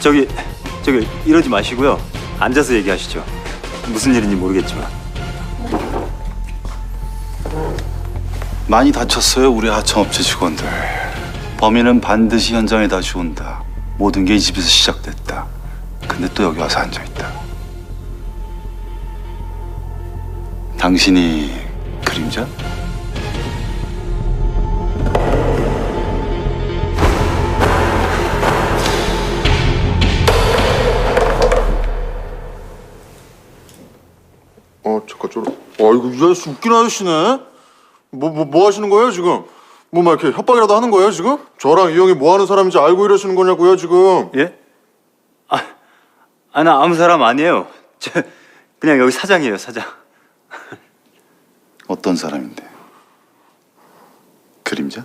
저기 저기 이러지 마시고요. 앉아서 얘기하시죠. 무슨 일인지 모르겠지만. 많이 다쳤어요 우리 하청업체 직원들 범인은 반드시 현장에 다시 온다 모든 게 이 집에서 시작됐다 근데 또 여기 와서 앉아 있다 당신이 그림자? 저러. 아이고 이 아저씨 웃긴 아저씨네. 뭐 뭐 뭐 하시는 거예요 지금? 뭐 막 이렇게 협박이라도 하는 거예요 지금? 저랑 이 형이 뭐 하는 사람인지 알고 이러시는 거냐고요 지금? 예? 아, 아, 나 아무 사람 아니에요. 저 그냥 여기 사장이에요, 사장. 어떤 사람인데? 그림자?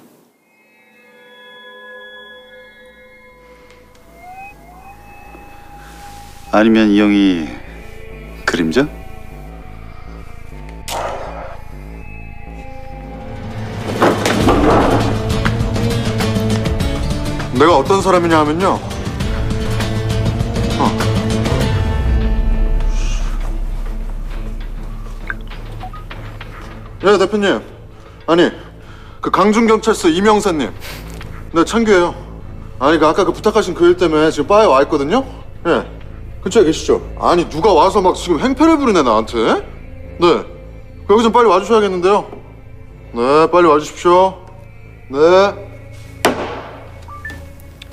아니면 이 형이 그림자? 내가 어떤 사람이냐 하면요. 어. 예 대표님. 아니 그 강준 경찰서 이명사님. 네 창규예요. 아니 그 아까 그 부탁하신 그 일 때문에 지금 바에 와 있거든요. 예. 근처에 계시죠? 아니 누가 와서 막 지금 행패를 부리네 나한테. 네. 여기 좀 빨리 와주셔야겠는데요. 네 빨리 와주십시오. 네.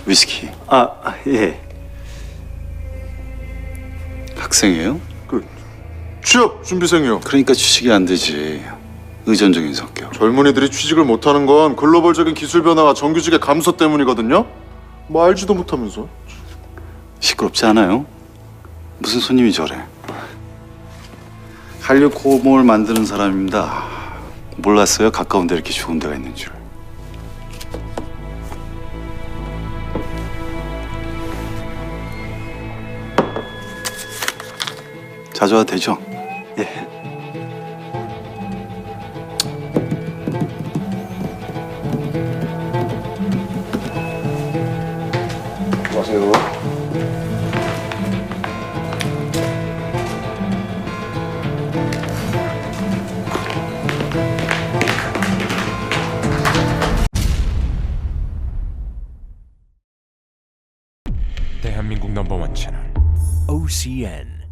위스키 아, 아, 예. 학생이에요? 그 취업 준비생이요. 그러니까 취직이 안 되지 의존적인 성격 젊은이들이 취직을 못하는 건 글로벌적인 기술 변화와 정규직의 감소 때문이거든요. 뭐 알지도 못하면서. 시끄럽지 않아요? 무슨 손님이 저래 한류 고목을 만드는 사람입니다 몰랐어요 가까운 데 이렇게 좋은 데가 있는 줄 자주 와도 되죠? 예. 안녕하세요. 대한민국 넘버원 채널 OCN